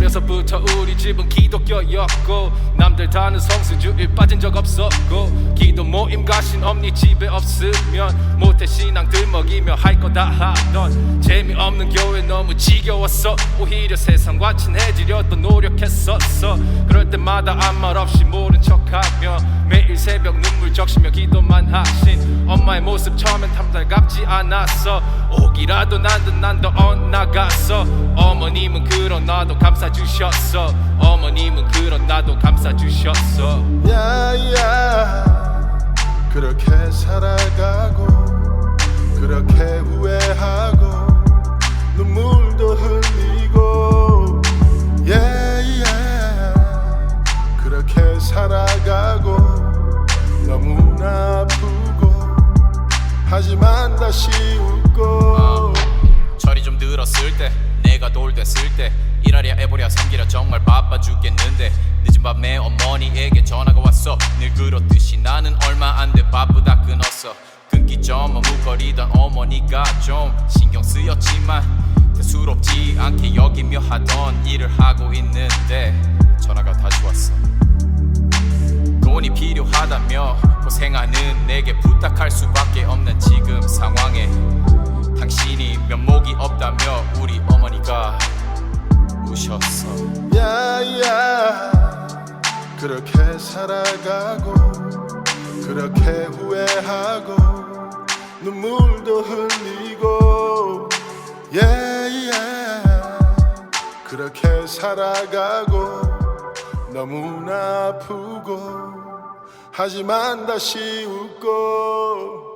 어려서부터 우리 집은 기독교였고 남들 다는 성수주일 빠진 적 없었고 기도 모임 가신 엄니 집에 없으면 모태 신앙 들먹이며 할 거 다 하던 재미없는 교회 너무 지겨웠어. 오히려 세상과 친해지려 또 노력했었어. 그럴 때마다 아무 말 없이 모른 척하며 매일 새벽 눈물 적시며 기도만 하신 엄마의 모습 처음엔 탐달갑지 않았어. 오기라도 난 듯 난 더 엇나갔어 어머님은 그런 나도 감 싸주셨어. 어머님은 그런 나도 감싸주셨어. 야야 그렇게 살아가고 그렇게 후회하고 눈물도 흘리고. Yeah, 그렇게 살아가고 너무나 아프고 하지만 다시 웃고. 철이 좀 들었을 때 내가 돌 됐을 때 일하랴 애보랴. 삼기랴 정말 바빠 죽겠는데 늦은 밤에 어머니에게 전화가 왔어. 늘 그렇듯이 나는 얼마 안 돼 바쁘다 끊었어. 끊기 전 머뭇거리던 어머니가 좀 신경 쓰였지만 대수롭지 않게 여기며 하던 일을 하고 있는데 전화가 다시 왔어. 돈이 필요하다며 고생하는 내게 부탁할 수밖에 없는 지금 상황에 당신이 면목이 없다며 우리 우셨어. 야야 그렇게 살아가고 그렇게 후회하고 눈물도 흘리고. Yeah, 그렇게 살아가고 너무나 아프고 하지만 다시 웃고